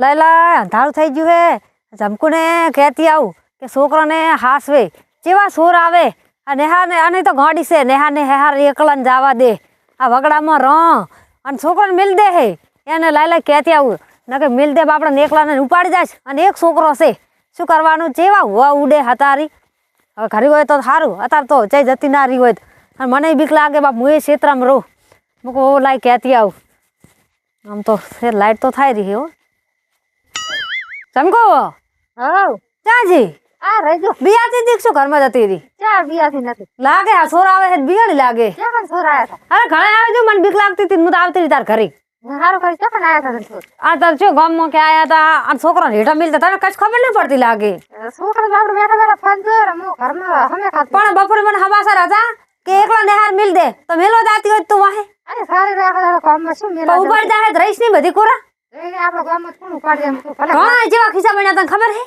લઈ અંધારું થઈ ગયું હે. જમકુને કહેતી આવું કે છોકરાને હાસવે જેવા સોર આવે. આ નેહાને આને તો ગાડી છે. નેહાને હેહાર એકલાને જવા દે. આ વગડામાં રહ. અને છોકરાને મિલ દે હે. એને લઈ કહેતી આવું. નકે મિલ દે બાપડાને એકલાને ઉપાડી જાય અને એક છોકરો છે. શું કરવાનું? જેવા હોવા ઉડે હતારી. હવે ઘરે હોય તો સારું અત્યારે તો જઈ જતી ના રહી હોય. અને મને બીક લાગે બાપ, હું એ ક્ષેત્રમાં રહું. મૂકું લાઈ કહેતી આવું. આમ તો લાઈટ તો થાય રહી હો. ચમકો હવ. ચાજી આ રેજો બિયાતી દીક્ષો ઘરમાં જતી હતી? ચાર બિયાતી નથી? લાગે આ છોરા આવે છે બિયાડી લાગે. ક્યાં પણ સોર આયા અરે ઘણા આવે જો મને બીક લાગતી હતી હું તો આવતી હતી તાર ઘરે. હતા સારું કરી પણ આયા હતા આ તાર શું ગામમાં કે આયા હતા? આ છોકરા હેઠા મિલતા તને કશ ખબર નહીં પડતી લાગે. છોકરા આપણે બેઠા બેઠા ફોન જોયો ને હું ઘરમાં હમે ખાતી પણ બપોરે મને હવાસર હતા કે એકલો નેહાર મિલ દે. તો મેલો દાતી હોય તો વાહે. અરે સારી રાખો દાડો શું તો મેલા ઉપાડ રહીશ નહીં બધી કોરા. જેવા ખિસ્સા બન્યા તને ખબર હે.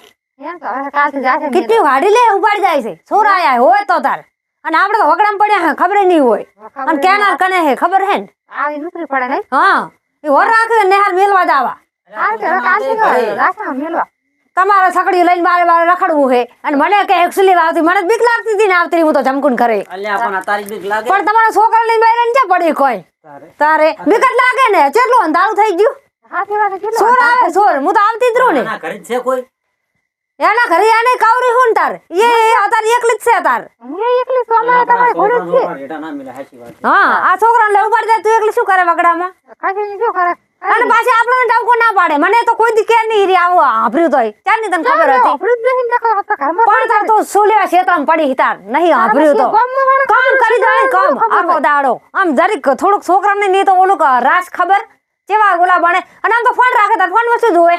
કેટલી ગાડી લે ઉપાડી જાય છે. આયા હોય તો તાર. અને આપણે તો વગડામ પડ્યા હે ખબર નહીં હોય. અને કેનાર કને હે ખબર હે ને? આવી નોકરી પડે નહીં? હા એ હોર રાખે નેહાર મેલવા જ આવા. આ કે હવે કાલથી રાખવા મેલવા. તમારે સકડી લઈને બારે બારે રખડવું હે. અને મને કે એક્સલી આવતી મને બીક લાગતી હતી ને આવતી હું તો જમકુન કરે પણ તમારા છોકરા લઈને બારે ને પડી કોઈ? તારે. તારે. બીક જ લાગે ને. કેટલું અંધારું થઈ ગયું? સોર આવે સોર. હું તો આવતી જ રહું ને. ઘરે છે કોઈ. એના ઘરે આને કાવરી હું તાર? એ અતાર એકલી જ છે તાર હું એકલી ઘોડે છે આ છોકરાને લઈ ઉપાડી જાય તું એકલી શું કરે વગડામાં? કશું શું કરે? અને પાછી આપણને ટાવકો ના પાડે. મને તો કોઈ દી કે નહીં રી આવું આભર્યું તોય. ત્યારની તને ખબર હતી? આપણું જ નહીં દેખો તો ઘરમાં પણ તાર તો સોલ્યા ક્ષેત્રમાં પડી તાર. નહીં આભર્યું તો. કામ કરી દે કામ. આખો દાડો. આમ જરીક થોડુંક છોકરાને નહીં તો ઓલું રાસ ખબર? કેવા ઓલા બને અને આમ તો ફોન રાખે તાર ફોનમાં શું જોવે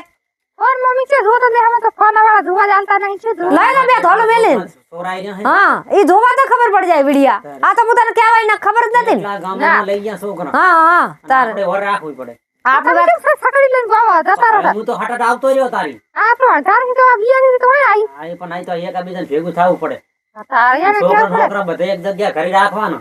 ફોન મમ્મી છે જો તો દે અમે તો ફોન વાળા જોવા જાણતા નહીં છે લઈ લે બે ધોલો મેલી. સોરાઈ રહ્યો છે. હા એ જોવા તો ખબર પડી જાય વિડિયા. આ તો હું તને કહેવાય ના ખબર જ નથી ને. ગામમાં લઈ ગયા છોકરા. હા હા તાર. આપણે વર રાખવી પડે. આપણે તમે લઈને ગાવા જતા રહો હું તો હઠાઠ આવતો રહ્યો તારી. આપણો અઢારથી તો આ બિયાની તો અહીં આવી પણ અહીં તો એકાબીજાને ભેગું થવું પડે. તારે છોકરા છોકરા બધે એક જગ્યા ઘરે રાખવાનો.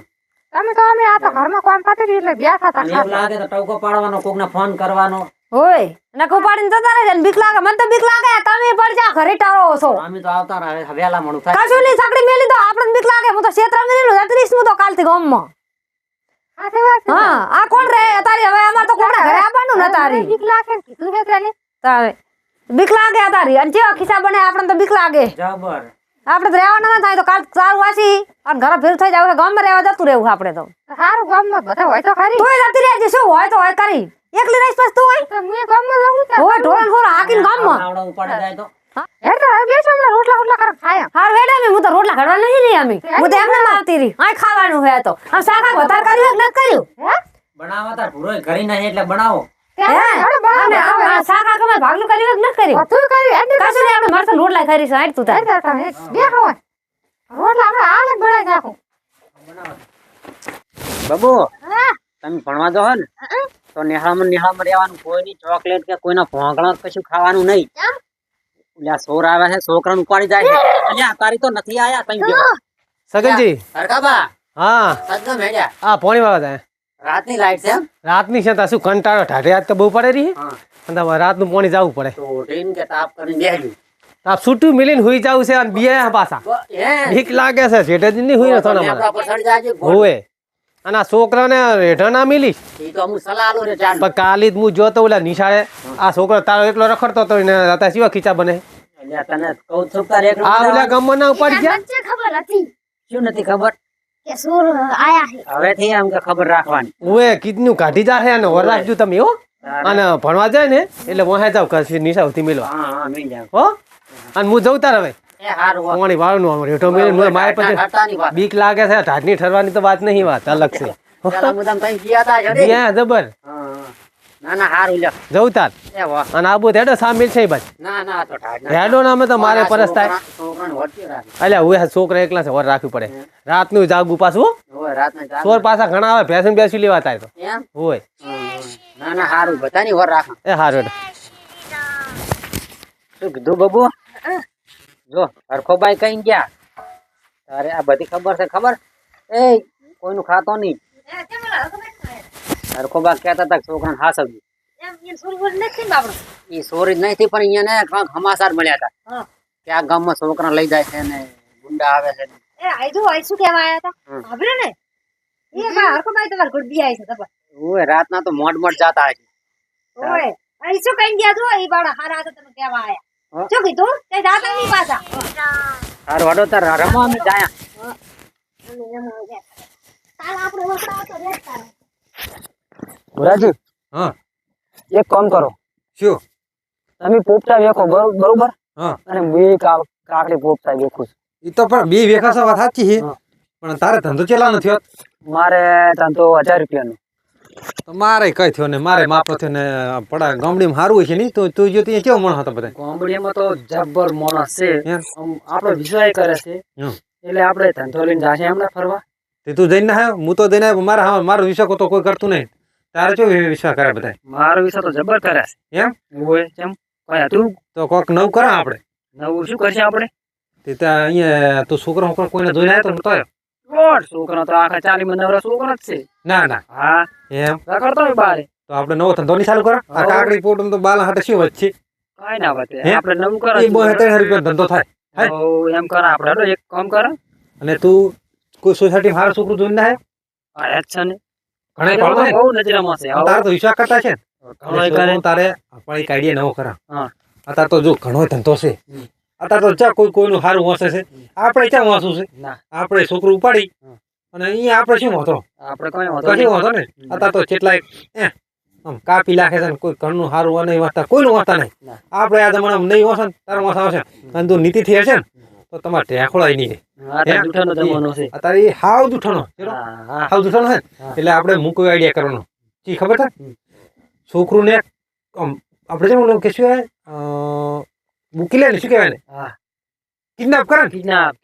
તમે તો અમે આ તો ઘરમાં કામ પાતી હતી એટલે બેઠા હતા અને લાગે તો ટવકો પાડવાનો કોકને ફોન કરવાનો. હોય. નકો પાડીને જતા રહે બીક લાગે. મને તો બીક લાગે તમે પડ જા ઘરે ટાળો છો. અમે તો આવતા રહે વહેલા મણું થાય. કશું નહીં સકડી મેલી તો આપણને બીક લાગે. હું તો ક્ષેત્રમાં મેલું જતરીશ હું તો કાલથી ગામમાં. હા આ કોણ રે તારી હવે અમાર તો કોણ ઘરે આવવાનું ને તારી બીક લાગે કીધું છે તારે બીક લાગે તારી અને જે ખિસ્સા બને આપણને તો બીક લાગે. જબર. આપણે તો રહેવાના ના થાય તો કાલ સારું વાસી. અને ઘરે ભેર થઈ જાવ ગામમાં રહેવા જતું રહેવું આપણે તો. સારું ગામમાં બધા હોય તો ખરી. તોય જતી રહેજે શું હોય તો હોય કરી એકલી રહીશ પછી તું હોય. તો હું ગામમાં જાઉં છું હોય ઢોરણ ઢોર હાકીને ગામમાં. આવડો ઉપાડે જાય તો. હે. તો હવે બેસો રોટલા રોટલા કરે ખાયા. હાર વેડા મેં હું તો રોટલા ઘડવા નહીં રહી અમે. હું તો એમને આવતી રહી. આ ખાવાનું હોય તો. આમ શાકા વધારે કર્યું કે હે? નહીં એટલે બનાવો. હે હવે બનાવો અને આ- આ શાકા કમે ભાગલું કર્યું કે નથી કર્યું બધું કર્યું એટલે કશું નહીં આપણે મરસા રોટલા ખરીશું હાટ તું તાર એટલે તમે બે હોય રોટલા આપણે આને બનાવી નાખું બાબુ હા તમે ભણવા જાઓ ને તો નિહાળમાં નિહાળમાં રહેવાનું કોઈની ચોકલેટ કે કોઈના ભોંગળા કશું ખાવાનું નહીં કેમ? એટલે સોર આવે છે છોકરાને ઉપાડી જાય છે અલ્યા તારી તો નથી આયા તઈ ગયો સગનજી હરકાબા હા સદગમ હેડ્યા આ પોણી વાળા થાય રાતની લાઈટ છે એમ? રાતની છે તા શું કંટાળો? ઠાઠે આજ તો બહુ પડે રહી? હા. અને તમારે રાતનું પાણી જવું પડે. તો ટીમ કે તાપ કરીને બેહ્યું. આ છૂટું મિલીને હુઈ જવું છે અને બીએ પાછા. તો લાગે છે શેઠે ની હુઈ નથી ગોળ. હોવે અને આ છોકરાને હેઠ ના મિલી ઈ તો હું સલાહ આલું રે ચાલ. પણ કાલી જ હું જોતો ઓલા નિશાળે આ છોકરો તારો એકલો રખડતો હતો એને હતા સિવા ખીચા બને. આ ઓલા ગામમાં ના ઉપાડી ગયા? ખબર હતી. શું નથી ખબર? કે સુર આયા છે હવેથી આમ કે ખબર રાખવાની. ઓએ કીધનું કાઢી જાહે અને રાખજો તમે હો. અને ભણવા જાય ને એટલે વહે જાવ કશું નિશાવથી મિલવા. હા હા મિલ જાવ હો? અને હું જઉં તાર હવે. પોણી વાળનું આમ રેઠો મારે પછી બીક લાગે છે ઢાઢની ઠરવાની તો વાત નહીં વાત અલગ છે. જબર. ના ના હારું લ્યો. જવું તાર. અને આબુ હેડો સામેલ છે ભાઈ ના ના તો હેડો ના અમે તો મારે પરસ થાય. અલ્યા હું છોકરા એકલા છે વર રાખવી પડે. રાતનું જાગવું પાછું હો. હોય રાતના ચાર ચોર પાછા ઘણા આવે ભેસન બેસી લેવા થાય તો. એમ? હોય. ના ના હારું બધાની વર રાખ. એ હારું શું કીધું બબુ? જો હરખોબાઈ કઈ ગયા? તારે આ બધી ખબર છે ખબર? એ કોઈનું ખાતો નહીં. હરખોબા કહેતા હતા કે છોકરાને હા ને બાપડો? એ સોરી જ નથી પણ અહીંયા ને કાંક હમાસાર મળ્યા હતા. ક્યાં કે આ ગામમાં છોકરા લઈ જાય છે ને ગુંડા આવે છે ને. એ આયદુ આઈ શું કેવા આયા હતા. ને? એ કા હરકો ભાઈ તમારે ગુડબી આઈ છે તબર ઓય રાતના તો મોડ મોડ જાતા આઈ ઓય શું કઈ ગયા તું? એ બાળા હારા તમે કહેવા આયા. શું કીધું? તે દાદા ની પાછા? તાર વાડો તાર રમો અમે જાયા તાલ આપણે વસડા તો રેતા ભુરાજી હા. એક કામ કરો. શું? તમે પોપટા વેખો બરો- બરોબર? હા. અને બે કાકડી પોપટા વેખું. એ તો પણ બે વેખા વાત સાચી છે પણ તારે ધંધો ચેલા નથી હોત મારે ધંધો હજાર રૂપિયાનો. મારે કઈ થયો ને? મારે માપો થયો ને પડા ગામડીમાં સારું હોય છે નહીં તો તું જો ત્યાં કેવો મણ હતો બધા? કોમ્બડીમાં તો જબ્બર માણસ છે? આપણો વિશ્વાસ કરે છે. એટલે આપણે ધંધો લઈને જાશે એમને ફરવા. તે તું જઈને હા આવ્યો? હું તો જઈને આવ્યો મારા હા મારો વિશ્વાસ તો કોઈ કરતું નહીં. તારે કેવો વિશ્વાસ કરે બધા મારો વિશ્વાસ તો જબર કરે. છે એમ હોય કેમ? કઈ હતું? તો કોક નવું કરે આપણે નવું શું કરશે આપણે તે ત્યાં અહીંયા તું છોકરો છોકરો કોઈને જોઈને આવ્યો તો આવ્યો છોકરો તો આખા ચાલી મને નવરા છોકરો જ છે. ના ના. હા. એમ? રખડતો હોય બારે. તો આપણે નવો ધંધો ની ચાલુ કરો? આ કાકડી પોટમ તો બાલા હાટે શું વચ્ચે? કઈ ના વધે આપણે નવું કરો એ બહુ ત્રણ રૂપિયા ધંધો થાય? એમ કર આપણે એક કામ કર. અને તું કોઈ સોસાયટી હાર છોકરું જોઈને ના હે? અરે છે ને. ઘણા બહુ નજરમાં છે. તારે તો વિશ્વાસ કરતા છે? ને ઘણોય એટલે કરે. છોકરું તારે પણ એક આઈડિયા નવો કરા અત્યારે તો જો ઘણો ધંધો છે. અત્યારે તો ચા કોઈ કોઈનું સારું વાંચે છે. આપણે ક્યાં વાંચવું છે. આપણે છોકરું ઉપાડી. અને અહીંયા આપણે શું વાંધો? આપણે કઈ વાંધો કશું નહીં. વાંધો નહીં. અત્યારે તો કેટલાય આમ કાપી લાખે છે ને કોઈ ઘરનું સારું નહીં વાંચતા. કોઈનું વાંચતા નહીં. ના. આપણે આ જમાનામાં નહીં વાંચે ને તારું વાંચા આવશે. અને તું નીતિથી હશે ને તો તમારે ઢેખોળાય નહીં. છે. અત્યારે હાવ દુઠાનો ચલો. હા, હા. હાવ દુઠાનો છે એટલે આપણે હું કોઈ આઈડિયા કરવાનો? જી ખબર છે? છોકરું ને આપણે જેમ કે શું મૂકી લે ને શું કહેવાય ને. કિડનેપ કરે કિડનેપ,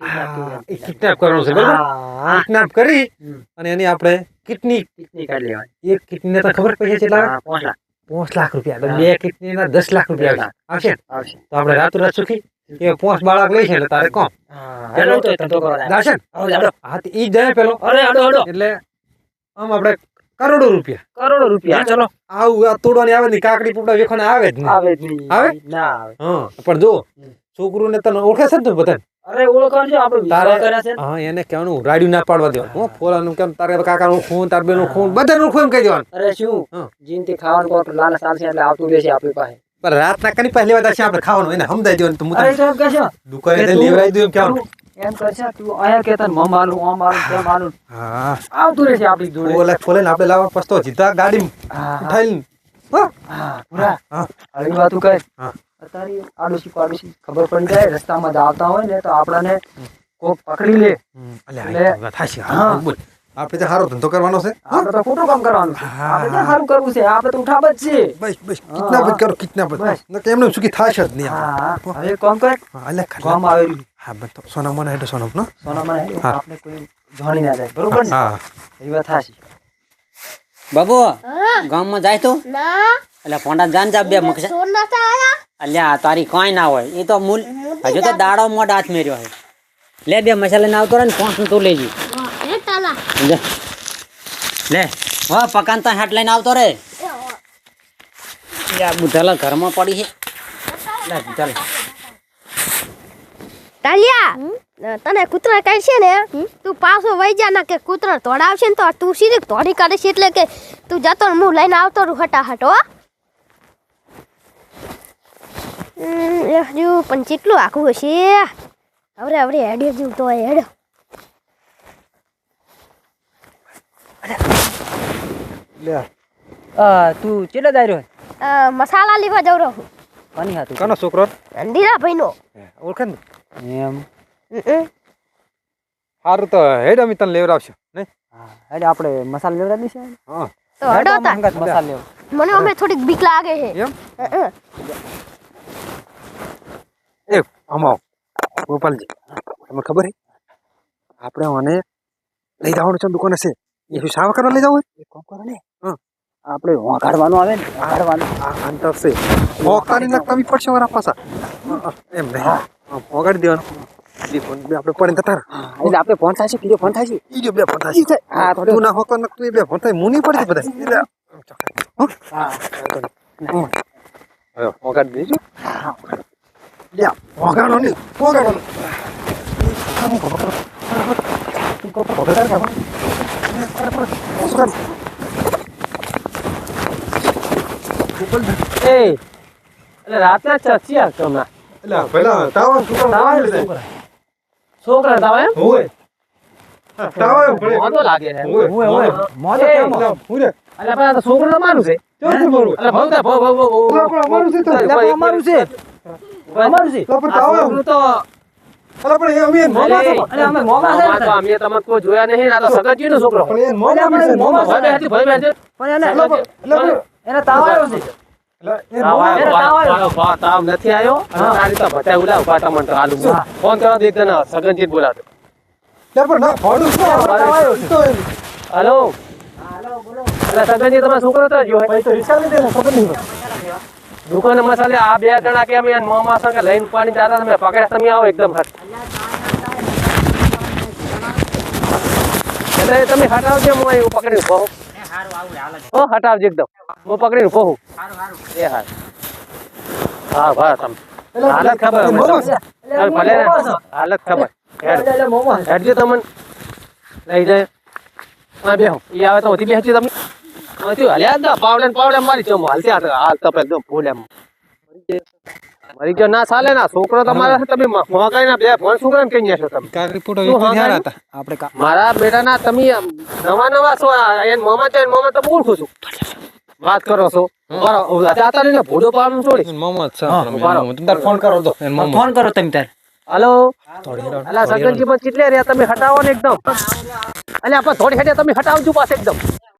કરવાનું છે બરાબર? કિડનેપ કરી અને એની આપણે કિડની કિડની કાઢી લેવાની. એક કિડની તો ખબર પડી? પાંચ લાખ. પાંચ લાખ રૂપિયા બે કિડની કિડનીના દસ લાખ રૂપિયા આવશે. આવશે. તો આપણે રાતોરાત સુખી? એ પોસ્ટ બાળક લઈ છે એટલે તારે કોમ હા, હેડો તો ધંધો કરવા દાશે. હા તો ઈ જાય પેલો. અરે, હેડો, હેડો. એટલે આમ આપણે કરોડો રૂપિયા. કરોડો રૂપિયા ચલો. આવું આ તોડવાની આવે ને કાકડી પોપડા વેખવાને આવે જ નહીં. આવે જ નહીં. આવે? ના આવે. હા પણ જો છોકરું ને તને ઓળખે છે ને તું બધા અરે ઓળખાણ છે આપણે તારે કર્યા છે. હા એને કેવાનું રાડ્યું ના પાડવા દેવાનું. હું ફોલાનું કેમ તારે કાકા નું ખૂન તાર બેનું ખૂન બધાનું ખૂન કહી દેવાનું. અરે શું. જીનથી ખાવાનું કોટ લાલ સાલ છે એટલે આવતું રહેશે આપણી પાસે. પણ રાતના કની પહેલી વાત છે આપણે ખાવાનું એને સમજાઈ દેવાનું તો અરે તને તો દુકાને તને દઉં તું એમ કરશે તું અહીંયા કે તને મમ આલું ઓમ આલું તેમ આલું હા. આવતું રહેશે આપણી જોડે. ઓલા ખોલે ને આપણે લાવવા પસ્તો જીતા ગાડી ઉઠાઈ હા. પૂરા. આવી વાતું કહે હા. અત્યારે આડોશી પાડોશી ખબર પડી જાય રસ્તામાં જ આવતા હોય ને તો આપણાને કોક પકડી લે. એટલે-. હા, બોલ. આપણે ત્યાં સારો ધંધો કરવાનો છે આપણે તો ખોટું કામ કરવાનું આપણે ત્યાં સારું કરવું છે આપણે તો ઉઠાવ જ છે બસ બસ કિતના જ કરો કિતના જ બસ. નકર એમને સુખી થાશે જ નહીં હા હવે કોમ કર. અલે કોમ. આવેલું હા બસ તો સોના મને હેડો સોના નો સોનામાં હેડો, આપણે કોઈ જાણી ના જાય. બરોબર ને? હા. એ વાત થાશે. બાબુ ગામમાં જાય તો? ના. એટલે પોંડા જાન જા બે મૂકશે. સોર નતા આયા? અલ્યા તારી કોઈ ના હોય. એ તો મૂલ હજુ તો દાડો મોઢ હાથ મેર્યો હે લે બે મસાલા ના આવતો રે ને પાંચ તું લેજી. લે. વાહ પકાન તો હાટ લઈને આવતો રે. યા બુધાલા ઘરમાં પડી છે. લે તને કૂતરા કાઢશે ને? તું પાછો વહી જા ના કે કૂતરા તોડાવશે ને તો તું સીધી તોડી કાઢીશ એટલે કે તું જતો હું લઈને આવતો રહું હટાહટ, હો. હજુ પણ કેટલું આખું હશે? હવે હવે હેડ્યો જેવું તો હેડ. લે. આ તું રહ્યો દાયરો મસાલા લેવા જઉં રહું. હા તું કનો છોકરો? અંદીરા ભાઈનો ઓળખે ને એમ. હારું સારું તો હેડ અમે તને લેવડાવશું નહીં હા એટલે આપણે મસાલા લેવડા દઈશું હા. તો હડો તા. મસાલા લેવ. મને અમે થોડીક બીક લાગે છે. એમ? એ અમાવ ગોપાલજી તમને ખબર છે? આપણે મને લઈ જવાનું છે દુકાને છે. એ શું સાવ કરવા લઈ જવું એક કામ કરો ને. હા. આપણે આવે ને વગાડવાનું આ અંતર છે. મોકાની ના કમી પડશે મારા પાછા. હા, હા, એમ હા. મોગાડી દેવાનું. બે બે આપણે પડે જતા રહે. એટલે આપણે ફોન થાય છે કીધો ફોન થાય છે? ઈ જો બે ફોન થાય હા, તો તું ના હોકો ને તું એ બે ફોન થાય. મુની પડી બધા. એટલે, હા હવે વગાડી દેજો. લ્યા. એ એટલે રાતના ચર્ચી તમને એટલે પેલા તાવા છોકરા તાવા છોકરા તાવ એમ હોય તાવા મોટો લાગે છે હોય, હોય, હોય. કેમ? એટલે એટલે પણ આ તો છોકરો છે ક્યાંથી મારું? એટલે ભવતા ભવ ભવ ભવ અમારું છે તો. અમારું છે અમારું છે. છોકરું તો એટલે પણ એ અમે મોમા અરે, છે. અરે અમે મોમા છે તો અમે તમે કોઈ જોયા નહીં આ તો સગતજીનો છોકરો. પણ એ મોમા એટલે મોમા છે, છે. ભાઈ બેન, છે. પણ એને એટલે પણ- પણ- એને તાવ આવ્યો છે. તમને પણ ના. હલો. સગનજી તમારો છોકરો તો ને દુકાને મસાલે આ બે જણા કે અમે મોમાં સંગે લઈને પાણી જાતા તમે પકડ્યા તમે આવો એકદમ હટ એટલે તમે હટાવજો હું અહીં પકડીને કહું ઓ હટાવજો એકદમ. હું પકડીને કહું એ હા હા ભા તમે. હાલત ખબર તમને. ભલે હાલત ખબર. હેડજો તમને. લઈ જાય હા બેહો. એ આવે તો ઓછી બેસજો તમે. હલ્યા. ના પાવડે ને પાવડે મારી ચમ હાલ તો એકદમ એમ. મરી ગયો. ના ચાલે ના. છોકરો તમારે તમે મોકાઈ ના બે ફોન છોકરાને કઈ જશો તમે. હતા આપણે મારા બેટાના તમે નવા નવા છો. એન મોમા છે એન મોમાં તો ઓળખું છું. વાત કરો છો. જાતા રહીને ભૂડો પાડવાનું છોડી મોમાં છે તમે ફોન કરો તો ફોન કરો તમે તાર. હલો? અલા સગનજી પણ કેટલે રહ્યા? તમે હટાવો ને એકદમ. અલ્યા પણ થોડી હેડે તમે હટાવજો પાસે એકદમ.